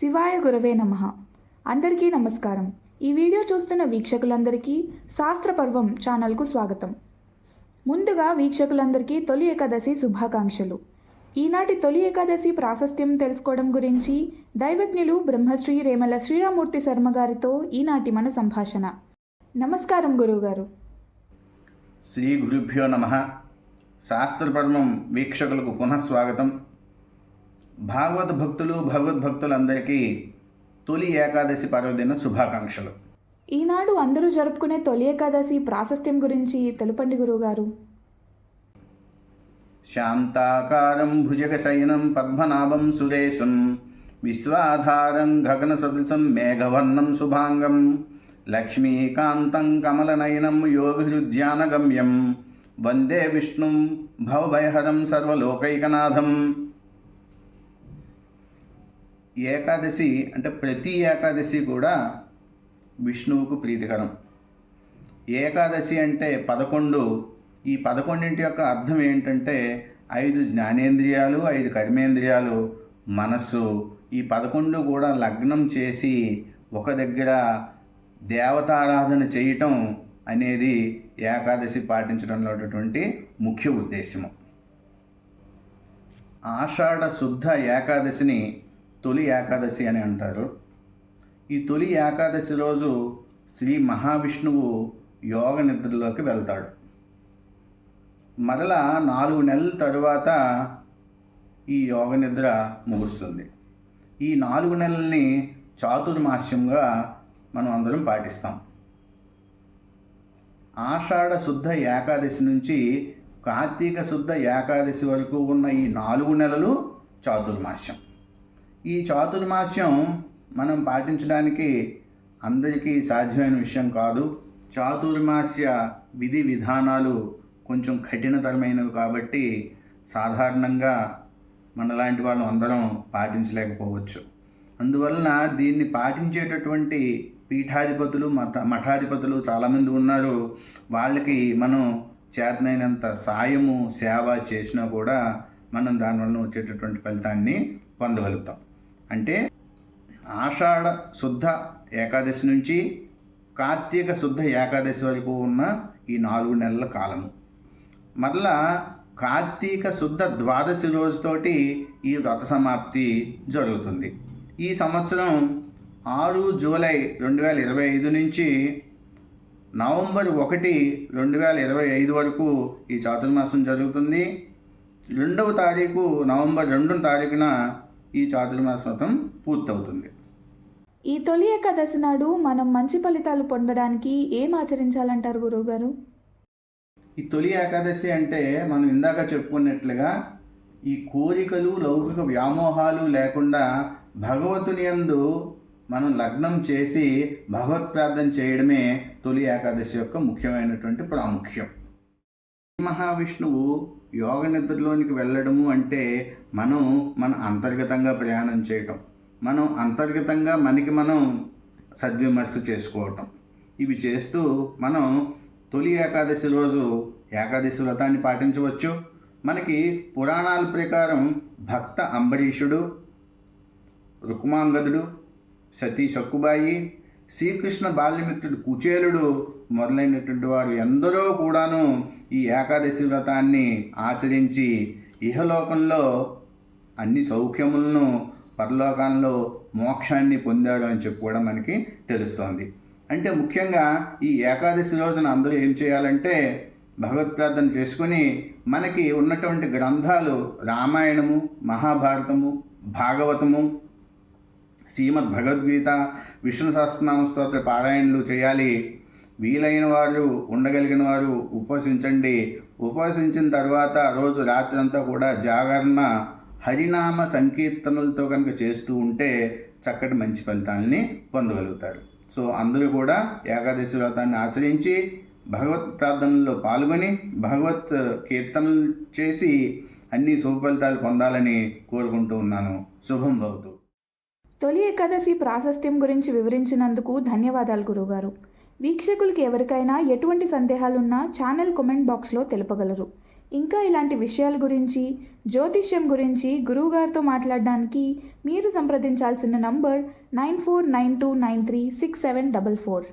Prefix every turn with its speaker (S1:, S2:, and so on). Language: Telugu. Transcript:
S1: శివాయ గురవే నమ. అందరికీ నమస్కారం. ఈ వీడియో చూస్తున్న వీక్షకులందరికీ శాస్త్ర పర్వం ఛానల్కు స్వాగతం. ముందుగా వీక్షకులందరికీ తొలి ఏకాదశి శుభాకాంక్షలు. ఈనాటి తొలి ఏకాదశి ప్రాశస్త్యం తెలుసుకోవడం గురించి దైవజ్ఞులు బ్రహ్మశ్రీ రేమల శ్రీరామూర్తి శర్మ గారితో ఈనాటి మన సంభాషణ. నమస్కారం గురువుగారు.
S2: శ్రీ గురుభ్యో నమ. శాస్త్రపర్వం వీక్షకులకు పునఃస్వాగతం భాగవత భక్తులు భగవద్భక్తులందరికీ తొలి ఏకాదశి పర్వదిన శుభాకాంక్షలు.
S1: ఈనాడు అందరూ జరుపుకునే తొలి ఏకాదశి ప్రాశస్త్యం గురించి తెలుపండి గురువుగారు.
S2: శాంతాకారం భుజగశయనం పద్మనాభం సురేశం విశ్వాధారం గగనసదృశం మేఘవర్ణం శుభాంగం లక్ష్మీకాంతం కమలనయనం యోగిరుద్యానగమ్యం వందే విష్ణుం భవభయహరం సర్వలోకైకనాథం ఏకాదశి అంటే ప్రతి ఏకాదశి కూడా విష్ణువుకు ప్రీతికరం. ఏకాదశి అంటే పదకొండు. ఈ పదకొండింటి యొక్క అర్థం ఏంటంటే ఐదు జ్ఞానేంద్రియాలు ఐదు కర్మేంద్రియాలు మనస్సు. ఈ పదకొండు కూడా లగ్నం చేసి ఒక దగ్గర దేవతారాధన చేయటం అనేది ఏకాదశి పాటించడంలో ఉన్నటువంటి ముఖ్య ఉద్దేశము. ఆషాఢ శుద్ధ ఏకాదశిని తొలి ఏకాదశి అని అంటారు. ఈ తొలి ఏకాదశి రోజు శ్రీ మహావిష్ణువు యోగ నిద్రలోకి వెళ్తాడు. మరలా నాలుగు నెలల తరువాత ఈ యోగ నిద్ర ముగుస్తుంది. ఈ నాలుగు నెలల్ని చాతుర్మాస్యంగా మనం అందరం పాటిస్తాం. ఆషాఢ శుద్ధ ఏకాదశి నుంచి కార్తీక శుద్ధ ఏకాదశి వరకు ఉన్న ఈ నాలుగు నెలలు చాతుర్మాస్యం. ఈ చాతుర్మాస్యం మనం పాటించడానికి అందరికీ సాధ్యమైన విషయం కాదు. చాతుర్మాస్య విధి విధానాలు కొంచెం కఠినతరమైనవి కాబట్టి సాధారణంగా మనలాంటి వాళ్ళు అందరం పాటించలేకపోవచ్చు. అందువలన దీన్ని పాటించేటటువంటి పీఠాధిపతులు మఠ మఠాధిపతులు చాలామంది ఉన్నారు. వాళ్ళకి మనం చేతనైనంత సాయము సేవ చేసినా కూడా మనం దానివల్ల వచ్చేటటువంటి ఫలితాన్ని పొందగలుగుతాం. అంటే ఆషాఢ శుద్ధ ఏకాదశి నుంచి కార్తీక శుద్ధ ఏకాదశి వరకు ఉన్న ఈ నాలుగు నెలల కాలము. మరలా కార్తీక శుద్ధ ద్వాదశి రోజుతోటి ఈ వ్రత సమాప్తి జరుగుతుంది. ఈ సంవత్సరం ఆరు జూలై రెండు వేల ఇరవై ఐదు నుంచి నవంబర్ ఒకటి రెండు వేల ఇరవై ఐదు వరకు ఈ చాతుర్మాసం జరుగుతుంది. రెండవ తారీఖు నవంబర్ రెండవ తారీఖున ఈ చాతుర్మాస వ్రతం పూర్తవుతుంది.
S1: ఈ తొలి ఏకాదశి నాడు మనం మంచి ఫలితాలు పొందడానికి ఏం ఆచరించాలంటారు గురువుగారు?
S2: ఈ తొలి ఏకాదశి అంటే మనం ఇందాక చెప్పుకున్నట్లుగా ఈ కోరికలు లౌకిక వ్యామోహాలు లేకుండా భగవతుని యందు మనం లగ్నం చేసి భగవత్ ప్రార్థన చేయడమే తొలి ఏకాదశి యొక్క ముఖ్యమైనటువంటి ప్రాముఖ్యం. మహావిష్ణువు యోగ నిద్రలోనికి వెళ్ళడము అంటే మనం మన అంతర్గతంగా ప్రయాణం చేయటం. మనం అంతర్గతంగా మనకి మనం సద్విమర్శ చేసుకోవటం. ఇవి చేస్తూ మనం తొలి ఏకాదశి రోజు ఏకాదశి వ్రతాన్ని పాటించవచ్చు. మనకి పురాణాల ప్రకారం భక్త అంబరీషుడు రుక్మాంగదుడు సతీ సక్కుబాయి శ్రీకృష్ణ బాల్యమిత్రుడు కుచేలుడు మొదలైనటువంటి వారు ఎందరో కూడాను ఈ ఏకాదశి వ్రతాన్ని ఆచరించి ఇహలోకంలో అన్ని సౌఖ్యములను పరలోకంలో మోక్షాన్ని పొందాడు అని చెప్పి కూడా మనకి తెలుస్తోంది. అంటే ముఖ్యంగా ఈ ఏకాదశి రోజున అందరూ ఏం చేయాలంటే భగవత్ ప్రార్థన చేసుకుని మనకి ఉన్నటువంటి గ్రంథాలు రామాయణము మహాభారతము భాగవతము శ్రీమద్ భగవద్గీత విష్ణు సహస్రనామ స్తోత్ర పారాయణలు చేయాలి. వీలైన వారు ఉండగలిగిన వారు ఉపవసించండి. ఉపవసించిన తర్వాత రోజు రాత్రి అంతా కూడా జాగరణ హరినామ సంకీర్తనలతో కనుక చేస్తూ ఉంటే చక్కటి మంచి ఫలితాలని పొందగలుగుతారు. సో అందరూ కూడా ఏకాదశి వ్రతాన్ని ఆచరించి భగవత్ ప్రార్థనల్లో పాల్గొని భగవత్ కీర్తనలు చేసి అన్ని శుభ ఫలితాలు పొందాలని కోరుకుంటూ ఉన్నాను. శుభం భవతు.
S1: తొలి ఏకాదశి ప్రాశస్త్యం గురించి వివరించినందుకు ధన్యవాదాలు గురుగారు వీక్షకులకి ఎవరికైనా ఎటువంటి సందేహాలున్నా ఛానల్ కామెంట్ బాక్స్లో తెలుపగలరు. ఇంకా ఇలాంటి విషయాల గురించి జ్యోతిష్యం గురించి గురువుగారితో మాట్లాడడానికి మీరు సంప్రదించాల్సిన number nine four nine two nine three six seven double four.